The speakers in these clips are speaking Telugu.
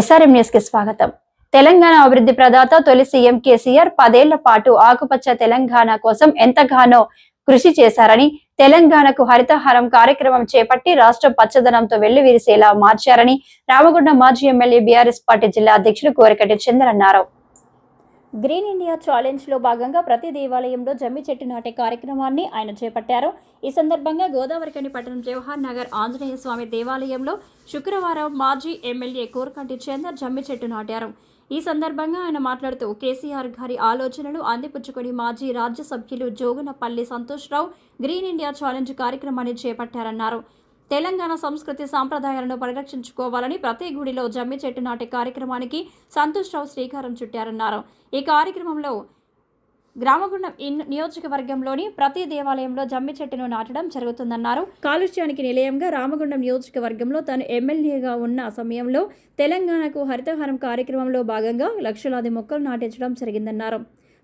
ఎస్ఆర్ఎం న్యూస్కి స్వాగతం. తెలంగాణ అభివృద్ధి ప్రదాత తొలి సీఎం కేసీఆర్ పదేళ్ళ పాటు ఆకుపచ్చ తెలంగాణ కోసం ఎంతగానో కృషి చేశారని తెలంగాణకు హరితహారం కార్యక్రమం చేపట్టి రాష్ట్రం పచ్చదనంతో వెళ్ళి విరిసేలా మార్చారని రామగుండ మాజీ ఎమ్మెల్యే బీఆర్ఎస్ పార్టీ జిల్లా అధ్యక్షుడు కోరికటి చందర్ అన్నారు. గ్రీన్ ఇండియా ఛాలెంజ్లో భాగంగా ప్రతి దేవాలయంలో జమ్మి చెట్టు నాటే కార్యక్రమాన్ని ఆయన చేపట్టారు. ఈ సందర్భంగా గోదావరికని పట్టణం జవహర్ నగర్ ఆంజనేయ స్వామి దేవాలయంలో శుక్రవారం మాజీ ఎమ్మెల్యే కోరకంటి చందర్ జమ్మి చెట్టు నాటారు. ఈ సందర్భంగా ఆయన మాట్లాడుతూ కేసీఆర్ గారి ఆలోచనలు అందిపుచ్చుకొని మాజీ రాజ్య సభ్యులు Joginapally Santosh Rao green India challenge కార్యక్రమాన్ని చేపట్టారన్నారు. తెలంగాణ సంస్కృతి సాంప్రదాయాలను పరిరక్షించుకోవాలని ప్రతి గుడిలో జమ్మి చెట్టు నాటే కార్యక్రమానికి సంతోష్ రావు శ్రీకారం చుట్టారన్నారు. ఈ కార్యక్రమంలో గ్రామగుండం ఇన్ నియోజకవర్గంలోని ప్రతి దేవాలయంలో జమ్మి చెట్టును నాటడం జరుగుతుందన్నారు. కాలుష్యానికి నిలయంగా రామగుండం నియోజకవర్గంలో తాను ఎమ్మెల్యేగా ఉన్న సమయంలో తెలంగాణకు హరితహారం కార్యక్రమంలో భాగంగా లక్షలాది మొక్కలు నాటించడం జరిగిందన్నారు.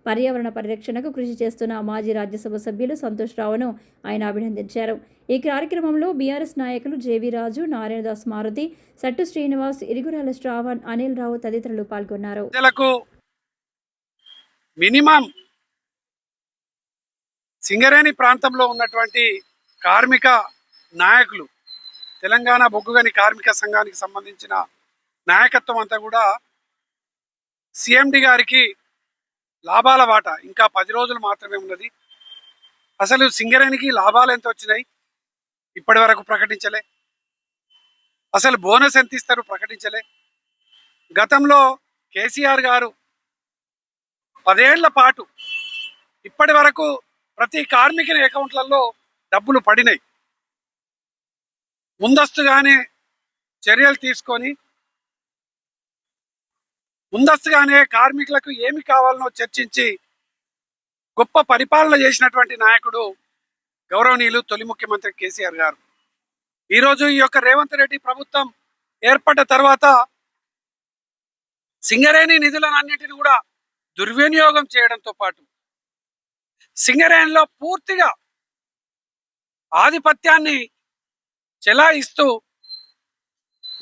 పర్యావరణ పరిరక్షణకు కృషి చేస్తున్న మాజీ రాజ్యసభ సభ్యులు సంతోష్ రావును ఆయన అభినందించారు. ఈ కార్యక్రమంలో బీఆర్ఎస్ నాయకులు జేవీ రాజు నారాయణదాస్ మారుతి సట్టు శ్రీనివాస్ ఇరుగురాల శ్రావణ్ అనిల్ రావు తదితరులు పాల్గొన్నారు. మినిమం సింగరేణి ప్రాంతంలో ఉన్నటువంటి కార్మిక నాయకులు తెలంగాణ బొగ్గుగని కార్మిక సంఘానికి సంబంధించిన నాయకత్వం అంతా కూడా సిఎండి గారికి లాభాల వాట. ఇంకా పది రోజులు మాత్రమే ఉన్నది. అసలు సింగరేణికి లాభాలు ఎంత వచ్చినాయి? ఇప్పటి వరకు ప్రకటించలే. అసలు బోనస్ ఎంత ఇస్తారు? ప్రకటించలే. గతంలో కేసీఆర్ గారు పదేళ్ళ పాటు ఇప్పటి వరకు ప్రతి కార్మికుని అకౌంట్లలో డబ్బులు పడినాయి. ముందస్తుగానే చర్యలు తీసుకొని ముందస్తుగానే కార్మికులకు ఏమి కావాలనో చర్చించి గొప్ప పరిపాలన చేసినటువంటి నాయకుడు గౌరవనీయులు తొలి ముఖ్యమంత్రి కేసీఆర్ గారు. ఈరోజు ఈ యొక్క రేవంత్ రెడ్డి ప్రభుత్వం ఏర్పడ్డ తర్వాత సింగరేణి నిధులను అన్నింటిని కూడా దుర్వినియోగం చేయడంతో పాటు సింగరేణిలో పూర్తిగా ఆధిపత్యాన్ని చెలాయిస్తూ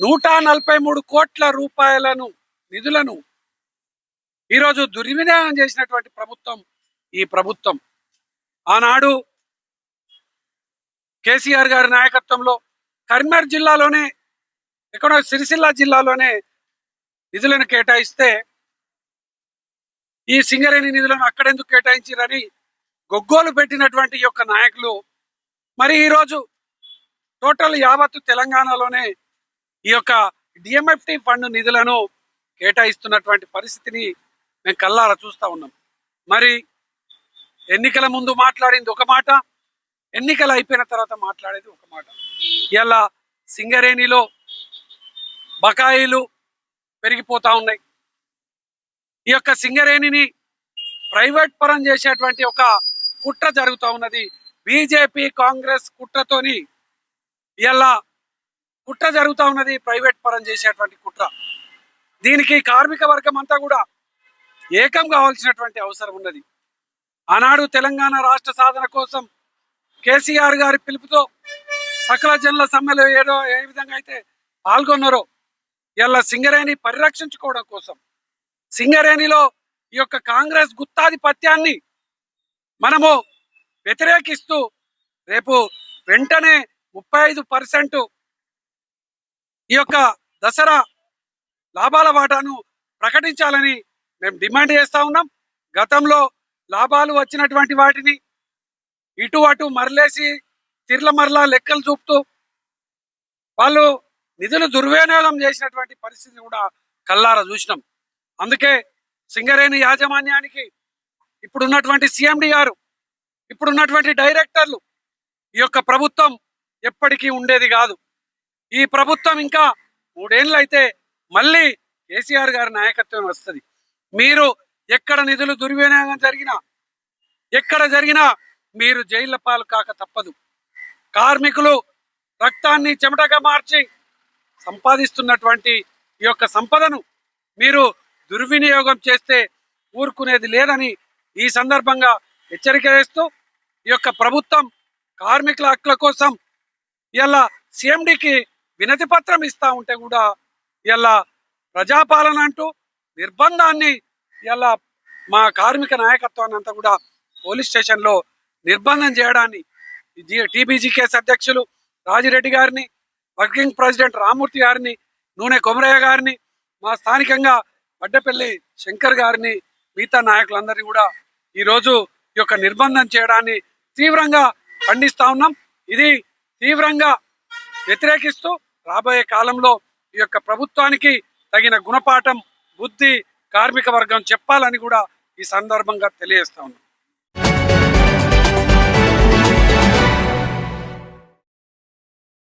నూట నలభై మూడు కోట్ల రూపాయలను నిధులను. ఈరోజు దుర్వినియోగం చేసినటువంటి ప్రభుత్వం ఈ ప్రభుత్వం ఆనాడు కేసీఆర్ గారి నాయకత్వంలో కరీంనగర్ జిల్లాలోనే ఎక్కడో సిరిసిల్ల జిల్లాలోనే నిధులను కేటాయిస్తే ఈ సింగరేణి నిధులను అక్కడెందుకు కేటాయించారని గొగ్గోలు పెట్టినటువంటి యొక్క నాయకులు మరి ఈరోజు టోటల్ యావత్తు తెలంగాణలోనే ఈ యొక్క డిఎంఎఫ్టి ఫండ్ నిధులను కేటాయిస్తున్నటువంటి పరిస్థితిని మేము కల్లారా చూస్తా ఉన్నాం. మరి ఎన్నికల ముందు మాట్లాడింది ఒక మాట ఎన్నికలు అయిపోయిన తర్వాత మాట్లాడేది ఒక మాట. ఇలా సింగరేణిలో బకాయిలు పెరిగిపోతూ ఉన్నాయి. ఈ యొక్క సింగరేణిని ప్రైవేట్ పరం చేసేటువంటి ఒక కుట్ర జరుగుతూ ఉన్నది. బీజేపీ కాంగ్రెస్ కుట్రతోని ఇలా కుట్ర జరుగుతూ ఉన్నది ప్రైవేట్ పరం చేసేటువంటి కుట్ర. దీనికి కార్మిక వర్గం అంతా కూడా ఏకం కావాల్సినటువంటి అవసరం ఉన్నది. ఆనాడు తెలంగాణ రాష్ట్ర సాధన కోసం కేసీఆర్ గారి పిలుపుతో సకల జనుల సమ్మెలో ఏదో ఏ విధంగా అయితే పాల్గొన్నారో ఇలా సింగరేణి పరిరక్షించుకోవడం కోసం సింగరేణిలో ఈ యొక్క కాంగ్రెస్ గుత్తాధిపత్యాన్ని మనము వ్యతిరేకిస్తూ రేపు వెంటనే ముప్పై ఐదు పర్సెంట్ ఈ యొక్క దసరా లాభాల వాటాను ప్రకటించాలని మేము డిమాండ్ చేస్తా ఉన్నాం. గతంలో లాభాలు వచ్చినటువంటి వాటిని ఇటు అటు మరలేసి తిర్ల మరలా లెక్కలు చూపుతూ వాళ్ళు నిధులు దుర్వినియోగం చేసినటువంటి పరిస్థితి కూడా కల్లారా చూసినాం. అందుకే సింగరేణి యాజమాన్యానికి ఇప్పుడున్నటువంటి సిఎండి గారు ఇప్పుడున్నటువంటి డైరెక్టర్లు ఈ యొక్క ప్రభుత్వం ఎప్పటికీ ఉండేది కాదు. ఈ ప్రభుత్వం ఇంకా మూడేళ్ళు అయితే మళ్ళీ కేసీఆర్ గారి నాయకత్వం వస్తుంది. మీరు ఎక్కడ నిధులు దుర్వినియోగం జరిగినా ఎక్కడ జరిగినా మీరు జైళ్ళ పాలు కాక తప్పదు. కార్మికులు రక్తాన్ని చెమటగా మార్చి సంపాదిస్తున్నటువంటి ఈ యొక్క సంపదను మీరు దుర్వినియోగం చేస్తే ఊరుకునేది లేదని ఈ సందర్భంగా హెచ్చరిక చేస్తూ ఈ యొక్క ప్రభుత్వం కార్మికుల హక్కుల కోసం ఇలా సిఎండికి వినతి పత్రం ఇస్తా ఉంటే కూడా ఇలా ప్రజాపాలన అంటూ నిర్బంధాన్ని ఇలా మా కార్మిక నాయకత్వాన్ని అంతా కూడా పోలీస్ స్టేషన్లో నిర్బంధం చేయడాన్ని టీబీజీకేఎస్ అధ్యక్షులు రాజిరెడ్డి గారిని వర్కింగ్ ప్రెసిడెంట్ రామూర్తి గారిని నూనె కొమరయ్య గారిని మా స్థానికంగా అడ్డపల్లి శంకర్ గారిని మిగతా నాయకులందరినీ కూడా ఈరోజు ఈ యొక్క నిర్బంధం చేయడాన్ని తీవ్రంగా ఖండిస్తా ఉన్నాం. ఇది తీవ్రంగా వ్యతిరేకిస్తూ రాబోయే కాలంలో ఈ యొక్క ప్రభుత్వానికి తగిన గుణపాఠం బుద్ధి కార్మిక వర్గం చెప్పాలని కూడా ఈ సందర్భంగా తెలియజేస్తా ఉన్నాం.